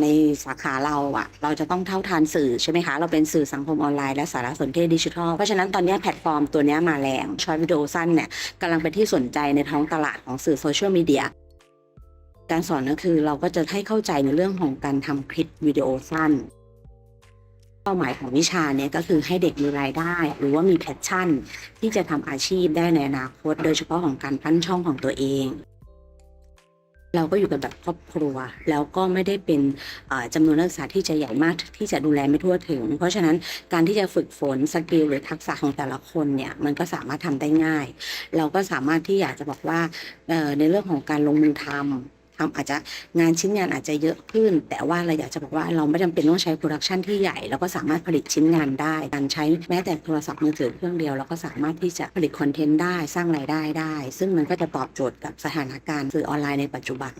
ในสาขาเราอะเราจะต้องเท่าทานสื่อใช่ไหมคะ เราเป็นสื่อสังคมออนไลน์และสารสนเทศดิจิทัล เพราะฉะนั้นตอนนี้แพลตฟอร์มตัวนี้มาแรงชอตวิดีโอสั้นเนี่ยกำลังเป็นที่สนใจในท้องตลาดของสื่อโซเชียลมีเดียการสอนก็คือเราก็จะให้เข้าใจในเรื่องของการทำคลิปวิดีโอสั้นเป้าหมายของวิชาเนี่ยก็คือให้เด็กมีรายได้ หรือว่ามีแพชชั่น ที่จะทำอาชีพได้ในอนาคต โดยเฉพาะของการปั้นช่องของตัวเอง เราก็อยู่กันแบบครอบครัว แล้วก็ไม่ได้เป็นเอ่อจำนวนนักศึกษาที่จะใหญ่มากที่จะดูแลไม่ทั่วถึง เพราะฉะนั้นการที่จะฝึกฝนสกิลหรือทักษะของแต่ละคนเนี่ยมันก็สามารถทำได้ง่าย เราก็สามารถที่อยากจะบอกว่าในเรื่องของการลงมือทำ ทำอาจจะงานชิ้นงานอาจจะเยอะขึ้น แต่ว่าเราอยากจะบอกว่าเราไม่จำเป็นต้องใช้โปรดักชันที่ใหญ่เราก็สามารถผลิตชิ้นงานได้ การใช้แม้แต่โทรศัพท์มือถือเครื่องเดียวเราก็สามารถที่จะผลิตคอนเทนต์ได้สร้างรายได้ได้ ซึ่งมันก็จะตอบโจทย์กับสถานการณ์สื่อออนไลน์ในปัจจุบัน